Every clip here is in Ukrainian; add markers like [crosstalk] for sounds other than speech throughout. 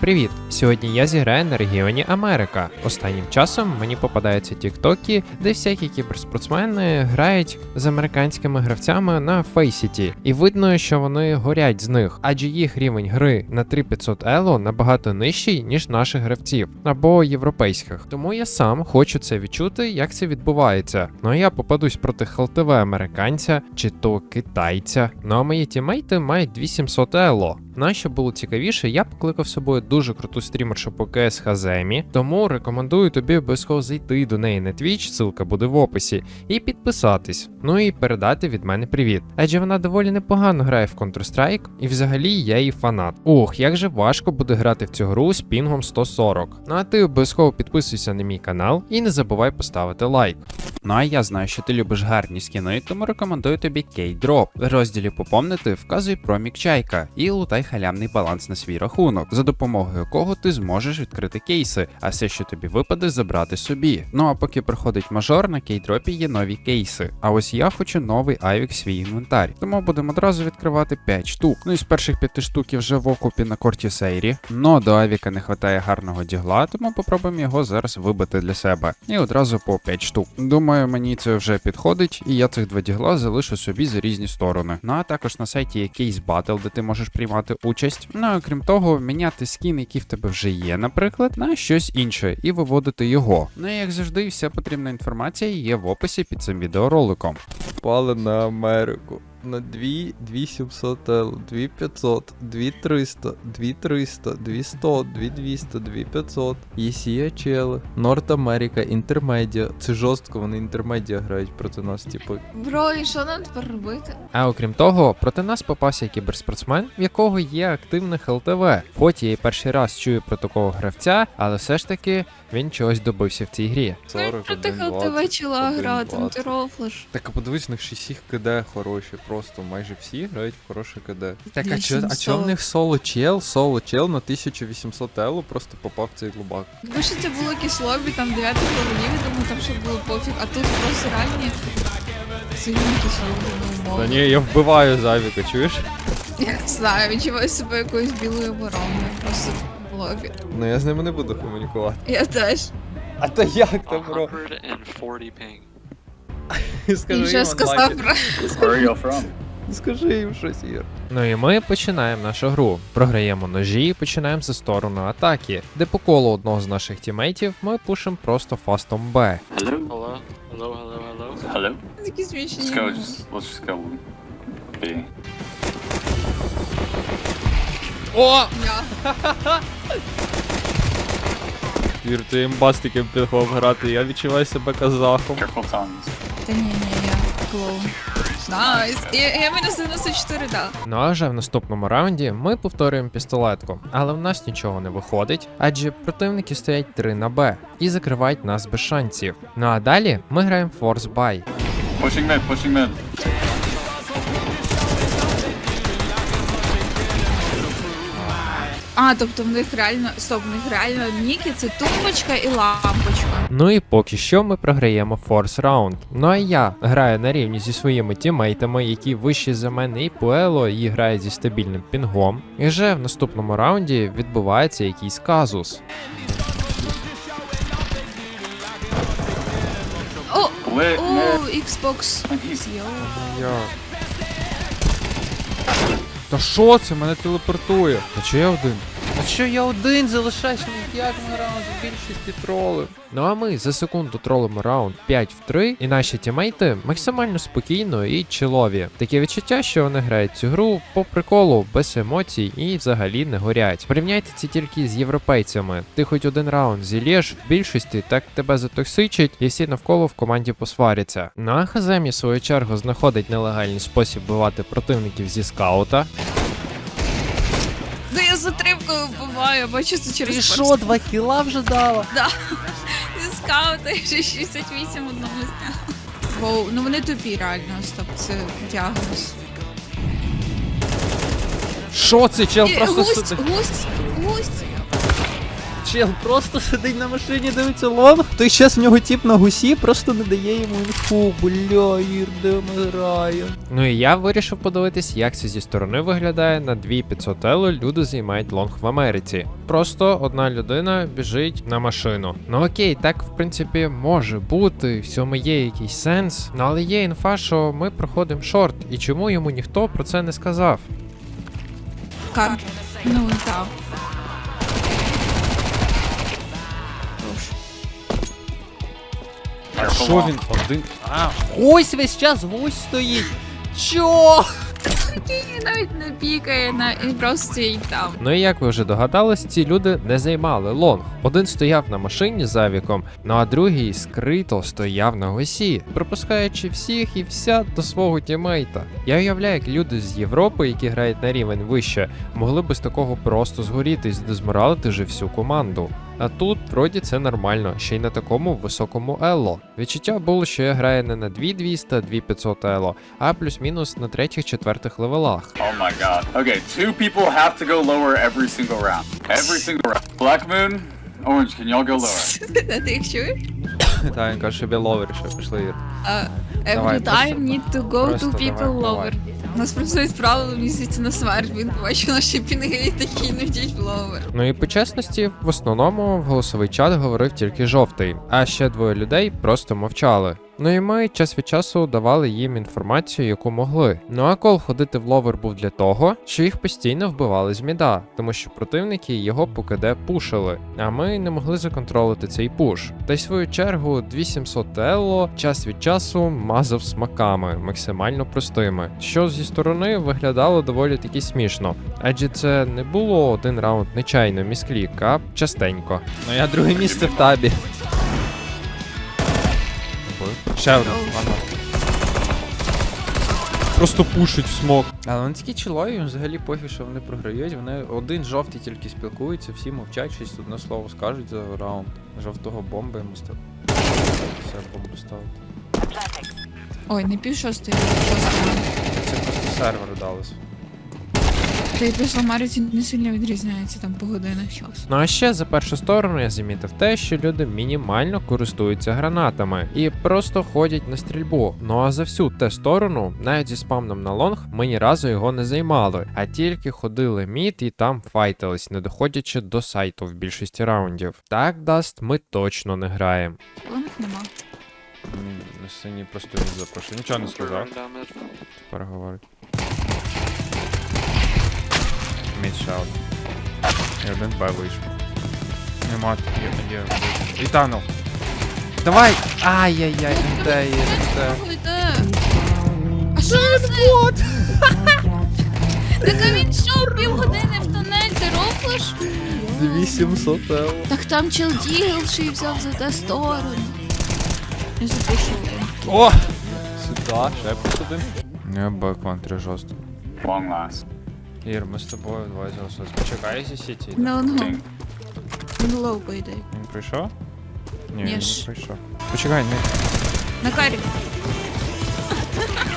Привіт! Сьогодні я зіграю на регіоні Америка. Останнім часом мені попадаються тіктоки, де всякі кіберспортсмени грають з американськими гравцями на Фейсіті, і видно, що вони горять з них, адже їх рівень гри на 3500 ело набагато нижчий, ніж наших гравців або європейських. Тому я сам хочу це відчути, як це відбувається. Ну а я попадусь проти ХЛТВ американця чи то китайця. Ну а мої тімейти мають 2700 ело. А щоб було цікавіше, я покликав собою дуже круту стрімершу по КС Хаземі, тому рекомендую тобі обов'язково зайти до неї на Twitch, ссылка буде в описі, і підписатись. Ну і передати від мене привіт. Адже вона доволі непогано грає в Counter-Strike, і взагалі я її фанат. Ух, як же важко буде грати в цю гру з пінгом 140. Ну а ти обов'язково підписуйся на мій канал і не забувай поставити лайк. Ну а я знаю, що ти любиш гарні скіни, тому рекомендую тобі K-Drop. В розділі поповнити вказуй промік чайка і лутай халявний баланс на свій рахунок, за допомогою якого ти зможеш відкрити кейси, а все, що тобі випаде, забрати собі. Ну а поки проходить мажор, на K-Drop є нові кейси. А ось я хочу новий Авік свій інвентар. Тому будемо одразу відкривати 5 штук. Ну і з перших 5 штук я вже в окупі на корті Сейрі. Но до Авіка не вистачає гарного дігла, тому попробуємо його зараз вибити для себе. І одразу по 5 штук. Думаю, мені це вже підходить, і я цих два дігла залишу собі за різні сторони. Ну а також на сайті якийсь батл, де ти можеш приймати участь. Ну а крім того, міняти скін, який в тебе вже є, наприклад, на щось інше, і виводити його. Ну і як завжди, вся потрібна інформація є в описі під цим відеороликом. Пали на Америку. На 2 2700 L, 2500, 2300, 2300, 200, 2200, 2500. Єсія чели. Норт Америка, Інтермедіа. Це жорстко, вони інтермедіа грають проти нас, типу. Бро, і що нам тепер робити? А окрім того, проти нас попався кіберспортсмен, в якого є активне ХЛТВ. Хоч я і перший раз чую про такого гравця, але все ж таки він чогось добився в цій грі. Ну, проти ХЛТВ чола грати, ну ти рофлиш. Так а подивись, у них всіх КД хороші, просто майже всі грають в хороше КД. Так, а чо, а чо в них соло чел? Соло чел на 1800 L просто попав в цей глубак. Якби ще це було якісь лобі, там 9 королів, я думаю, там ще було пофіг, а тут просто реальні сильні якісь лобі, ну Та умовно. ні, я вбиваю Завіка, чуєш? Я не знаю, відчуваю себе якоюсь білою вороною, просто в лобі. Ну я з ними не буду комунікувати. Я теж. А то як там, бро? 140 ping. [laughs] Скажи І вже їм сказав онлайн. про Where are you from? Скажи їм щось, Ір. Ну і ми починаємо нашу гру. Програємо ножі і починаємо за сторону атаки, де по колу одного з наших тімейтів ми пушимо просто фастом Б. Hello? Hello? Hello, hello, hello. Hello? такі. Let's go, just, let's just go B. О! Я. Ір, ти імбастиком підхов грати, я відчуваю себе казахом. Careful tongues. Та ні, ні, я клоун. Найс. Я, я мінус 94, да. Ну а вже в наступному раунді ми повторюємо пістолетку, але в нас нічого не виходить, адже противники стоять 3 на Б і закривають нас без шансів. Ну а далі ми граємо Force Buy. Pushing mid, pushing mid. А, тобто в них реально. Стоп, в них реально ніки це тумбочка і лампочка. Ну і поки що ми програємо Force Round. Ну а я граю на рівні зі своїми тімейтами, які вищі за мене і по ело, і грають зі стабільним пінгом. І вже в наступному раунді відбувається якийсь казус. О! О. Xbox. Йо. Та що це? Мене телепортує. А чи я один? Що я один залишаюсь? Ну як ми раунд більшості троли? Ну а ми за секунду тролимо раунд 5 в 3, і наші тімейти максимально спокійно і чилові. Таке відчуття, що вони грають цю гру по приколу, без емоцій і взагалі не горять. Порівняйте це тільки з європейцями. Ти хоч один раунд зілєш, в більшості так тебе затоксичить, і всі навколо в команді посваряться. Ну Хаземі, свою чергу, знаходить нелегальний спосіб бивати противників зі скаута. Я вбиваю, бачу це через перс- що, два кіла вже дала? Да. Зі скаута я вже 68 одному зняла. Воу, ну вони тупі реально, стоп, це діагноз. Що це, чел І просто густь, сидить? гусь, густь. Чел просто сидить на машині, дивиться лонг. Той час в нього тіп на гусі, просто не дає йому інфу. Бля, Ір, де ми граємо? Ну і я вирішив подивитись, як це зі сторони виглядає. На 2500 ело люди займають лонг в Америці. Просто одна людина біжить на машину. Ну окей, так в принципі може бути, в цьому є якийсь сенс. Ну але є інфа, що ми проходимо шорт, і чому йому ніхто про це не сказав. Кар. Ну так. Що він один? А, ось весь час гусь стоїть. Чо? Він навіть не пікає, на... він просто стоїть там. Ну і як ви вже догадались, ці люди не займали лонг. Один стояв на машині з авіком, ну а другий скрито стояв на госі, пропускаючи всіх і вся до свого тімейта. Я уявляю, як люди з Європи, які грають на рівень вище, могли би з такого просто згоріти і здезморалити же всю команду. А тут вроді це нормально, ще й на такому високому ело. Відчуття було, що я граю не на 2200, 2500 ело, а плюс-мінус на третіх-четвертих левелах. Oh my god. Okay, two people have to go lower every single round. Every single round. Black Moon, Orange, can y'all go lower? [laughs] Ти їх чуєш? [laughs] Та він каже, що я ловер, що пішли Ір. Uh, Давай, every time просто- need to go просто to people давай. lower. У нас працюють правила, мені здається, на смерть. Він побачив наші пінги і такі не йдіть в ловер. Ну і по чесності, в основному в голосовий чат говорив тільки жовтий, а ще двоє людей просто мовчали. Ну і ми час від часу давали їм інформацію, яку могли. Ну а кол ходити в ловер був для того, що їх постійно вбивали з міда, тому що противники його по КД пушили, а ми не могли законтролити цей пуш. Та й свою чергу 2700 Елло час від часу мазав смаками, максимально простими, що зі сторони виглядало доволі таки смішно. Адже це не було один раунд нечайно місклік, а частенько. Ну я друге місце в табі. Ще один. Ладно. Просто пушить в смок. Але вони такі чолові, їм взагалі пофіг, що вони програють. Вони один жовтий тільки спілкуються, всі мовчать, щось одне слово скажуть за раунд. Жовтого бомби йому став. Все, бомбу ставити. Ой, не пів шостої, шостої. Це просто сервер далось. Та й плюс в не сильно відрізняється там по годинах час. Ну а ще за першу сторону я замітив те, що люди мінімально користуються гранатами і просто ходять на стрільбу. Ну а за всю те сторону, навіть зі спамном на лонг, ми ні разу його не займали, а тільки ходили мід і там файтились, не доходячи до сайту в більшості раундів. Так, Даст, ми точно не граємо. Лонг нема. Сцені просто він запрошую. Нічого не сказав. Run down ще один. І один Б вийшов. Нема, є, є. І танул. Давай! Ай-яй-яй, НТ, НТ. Слухайте. А що це? Вот. [laughs] Так а він що, півгодини в тунель, ти рофлиш? 2700 евро. Так там чел дігавший взяв за те сторону. Я запишу. О! Сюда, ще посадим. Не беквантри жорстко. Long last. Ір, ми з тобою двоє залишились. Почекай зі сіті. На лонгу. Він лоу, по ідеї. Він прийшов? Ні, він не ж. прийшов. Почекай, не. На карі.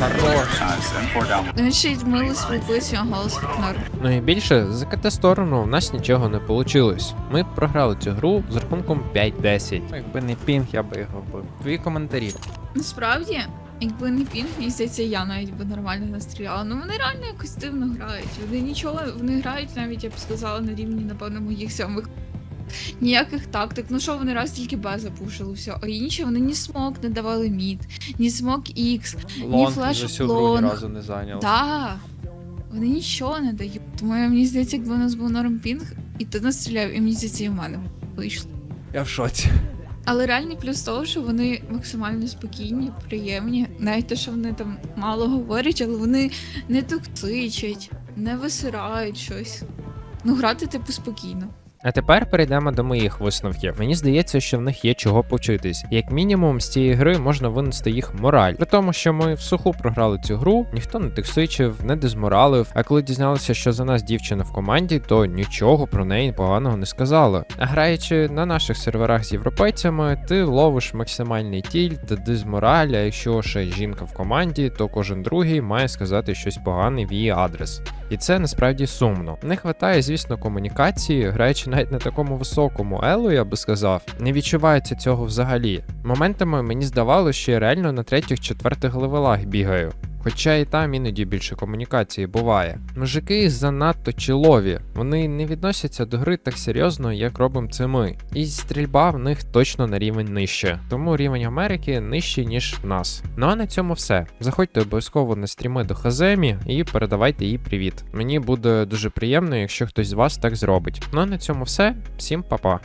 Хорош. Nice. M4 down. Він ще й мило спілкується, голос норм. Ну і більше за КТ сторону в нас нічого не вийшло. Ми програли цю гру з рахунком 5-10. Ну, Якби не пінг, я би його бив. Твої коментарі. Насправді, якби не пінг, мені здається, я навіть би нормально настріляла. Ну вони реально якось дивно грають. Вони нічого, вони грають навіть, я б сказала, на рівні, напевно, моїх сьомих. Ніяких тактик. Ну що вони раз тільки Б запушили, все. А інші вони ні смок не давали мід, ні смок ікс. Флеш ні лонг. разу не зайняв. Да. Вони нічого не дають. Тому мені здається, якби у нас був норм пінг, і ти настріляв, і мені здається, і в мене вийшло. Я в шоці. Але реальний плюс того, що вони максимально спокійні, приємні. Навіть те, що вони там мало говорять, але вони не токсичать, не висирають щось. Ну, грати типу спокійно. А тепер перейдемо до моїх висновків. Мені здається, що в них є чого повчитись. Як мінімум, з цієї гри можна винести їх мораль. При тому, що ми в суху програли цю гру, ніхто не токсичив, не дезморалив. А коли дізналися, що за нас дівчина в команді, то нічого про неї поганого не сказали. А граючи на наших серверах з європейцями, ти ловиш максимальний тільт, дезмораль, а якщо ще жінка в команді, то кожен другий має сказати щось погане в її адрес. І це насправді сумно. Не вистачає, звісно, комунікації, граючи навіть на такому високому елу, я би сказав, не відчувається цього взагалі. Моментами мені здавалося, що я реально на третіх-четвертих левелах бігаю. Хоча і там іноді більше комунікації буває. Мужики занадто чолові, вони не відносяться до гри так серйозно, як робимо це ми. І стрільба в них точно на рівень нижче. Тому рівень Америки нижчий, ніж в нас. Ну а на цьому все. Заходьте обов'язково на стріми до Хаземі і передавайте їй привіт. Мені буде дуже приємно, якщо хтось з вас так зробить. Ну а на цьому все. Всім па-па.